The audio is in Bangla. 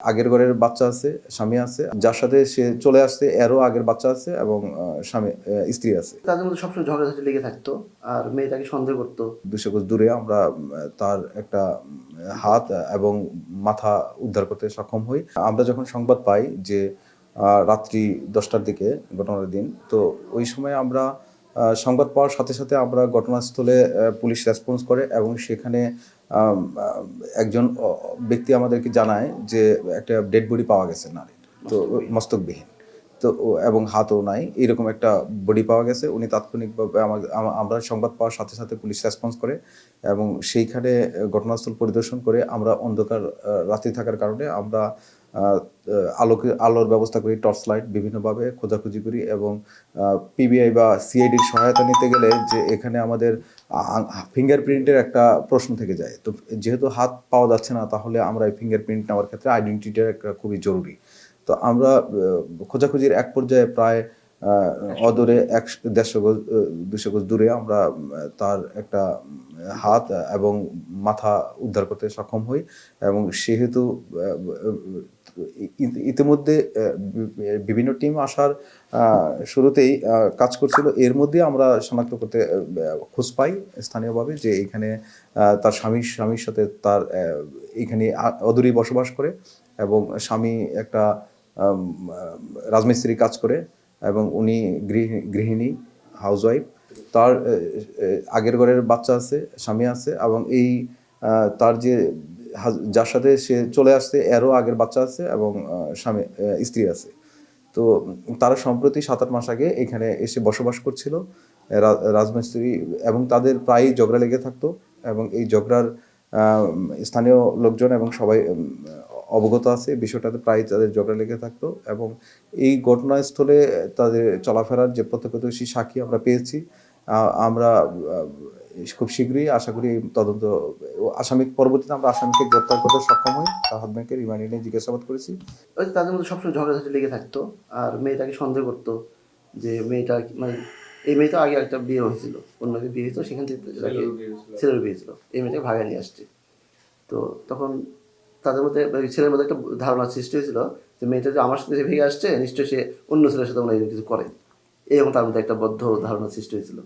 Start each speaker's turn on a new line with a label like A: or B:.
A: আগের ঘরের বাচ্চা আছে স্বামী আছে। যার সাথে সে চলে আসছে এরও আগের বাচ্চা আছে এবং স্বামী স্ত্রী আছে।
B: তাদের মধ্যে সবসময় ঝগড়াঝাটি লেগে থাকতো আর মেয়েটাকে সন্দেহ করতো।
A: দুশো গজ দূরে আমরা তার একটা হাত এবং মাথা উদ্ধার করতে সক্ষম হই। আমরা যখন সংবাদ পাই যে রাত্রি দশটার দিকে ঘটনার দিন তো ওই সময় আমরা সংবাদ পাওয়ার সাথে সাথে আমরা ঘটনাস্থলে পুলিশ রেসপন্স করে এবং সেখানে একজন ব্যক্তি আমাদেরকে জানায় যে একটা ডেড বডি পাওয়া গেছে নারীর। তো মস্তকবিহীন। তো এবং হাতও নাই। এরকম একটা বডি পাওয়া গেছে। উনি তাৎক্ষণিকভাবে আমার- আমরা সংবাদ পাওয়ার সাথে সাথে পুলিশ রেসপন্স করে এবং সেইখানে ঘটনাস্থল পরিদর্শন করে আমরা অন্ধকার রাত্রি থাকার কারণে আমরা আলোকে, আলোর ব্যবস্থা করি, টর্চ লাইট বিভিন্নভাবে খোঁজাখুঁজি করি এবং পিবিআই বা সিআইডির সহায়তা নিতে গেলে যে এখানে আমাদের ফিঙ্গারপ্রিন্টের একটা প্রশ্ন থেকে যায়। তো যেহেতু হাত পাওয়া যাচ্ছে না, তাহলে আমরা এই ফিঙ্গারপ্রিন্ট নেওয়ার ক্ষেত্রে আইডেন্টিটিটা একটা খুবই জরুরি। তো আমরা খোঁজাখুঁজির এক পর্যায়ে প্রায় অদূরে এক দেড়শো গজ দুশো গজ দূরে আমরা তার একটা হাত এবং মাথা উদ্ধার করতে সক্ষম হই। এবং সেহেতু ইতিমধ্যে বিভিন্ন টিম আসার শুরুতেই কাজ করছিল। এর মধ্যে আমরা শনাক্ত করতে খোঁজ পাই স্থানীয়ভাবে যে এখানে তার স্বামীর স্বামীর সাথে তার এখানে অদূরেই বসবাস করে এবং স্বামী একটা রাজমিস্ত্রি কাজ করে। এবং উনি গৃহি- গৃহিণী হাউসওয়াইফ তার আগের ঘরের বাচ্চা আছে, স্বামী আছে এবং এই তার যে যার সাথে সে চলে আসছে, এরও আগের বাচ্চা আছে এবং স্বামী স্ত্রী আছে। তো তারা সম্প্রতি সাত আট মাস আগে এখানে এসে বসবাস করছিল রাজমিস্ত্রি এবং তাদের প্রায়ই ঝগড়া লেগে থাকতো এবং এই ঝগড়ার স্থানীয় লোকজন এবং সবাই অবগত আছে বিষয়টাতে প্রায় তাদের ঝগড়া লেগে থাকতো এবং এই ঘটনাস্থলে তাদের চলাফেরার যে প্রত্যক্ষদর্শী সাক্ষী আমরা পেয়েছি আমরা খুব শীঘ্রই আশা করি তদন্ত ও আসামি পরবর্তীতে আমরা আসামিকে গ্রেপ্তার করতে সক্ষম হই। তার হাজব্যান্ডকে রিমান্ডে নিয়ে জিজ্ঞাসাবাদ করেছি।
B: ওই তাদের মধ্যে সবসময় ঝগড়াঝাটি লেগে থাকতো আর মেয়েটাকে সন্দেহ করতো যে মেয়েটা মানে এই মেয়েটা আগে একটা বিয়ে হয়েছিল অন্যকে বিয়ে হয়েছিল সেখান থেকে ছেলের বিয়ে ছিল এই মেয়েটাকে ভাগায় নিয়ে আসছে। তো তখন তাদের মধ্যে মানে ছেলের মধ্যে একটা ধারণা সৃষ্টি হয়েছিল যে মেয়েটা যে আমার সাথে ভেঙে আসছে, নিশ্চয়ই সে অন্য ছেলের সাথে মনে কিছু করে। এরকম তার মধ্যে একটা বদ্ধ ধারণা সৃষ্টি হয়েছিল।